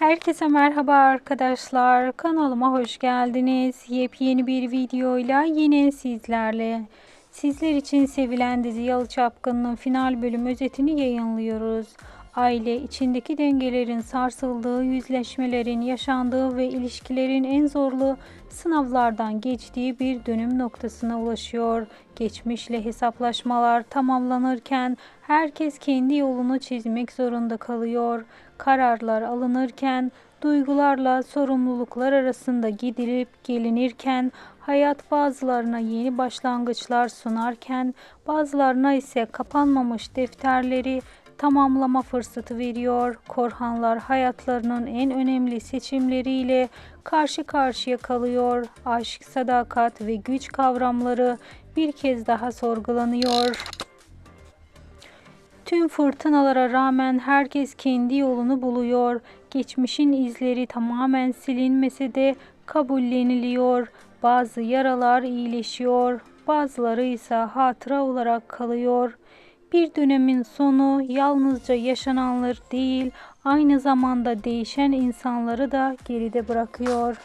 Herkese merhaba arkadaşlar. Kanalıma hoş geldiniz. Yepyeni bir videoyla yine sizlerle. Sizler için sevilen dizi Yalı Çapkın'ın final bölüm özetini yayınlıyoruz. Aile içindeki dengelerin sarsıldığı, yüzleşmelerin yaşandığı ve ilişkilerin en zorlu sınavlardan geçtiği bir dönüm noktasına ulaşıyor. Geçmişle hesaplaşmalar tamamlanırken herkes kendi yolunu çizmek zorunda kalıyor. Kararlar alınırken duygularla sorumluluklar arasında gidilip gelinirken hayat bazılarına yeni başlangıçlar sunarken bazılarına ise kapanmamış defterleri tamamlama fırsatı veriyor. Korhanlar hayatlarının en önemli seçimleriyle karşı karşıya kalıyor. Aşk, sadakat ve güç kavramları bir kez daha sorgulanıyor. Tüm fırtınalara rağmen herkes kendi yolunu buluyor. Geçmişin izleri tamamen silinmese de kabulleniliyor. Bazı yaralar iyileşiyor, bazıları ise hatıra olarak kalıyor. Bir dönemin sonu yalnızca yaşananlar değil, aynı zamanda değişen insanları da geride bırakıyor.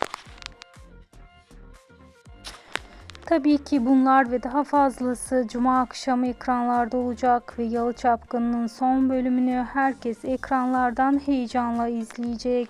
Tabii ki bunlar ve daha fazlası Cuma akşamı ekranlarda olacak ve Yalı Çapkın'ın son bölümünü herkes ekranlardan heyecanla izleyecek.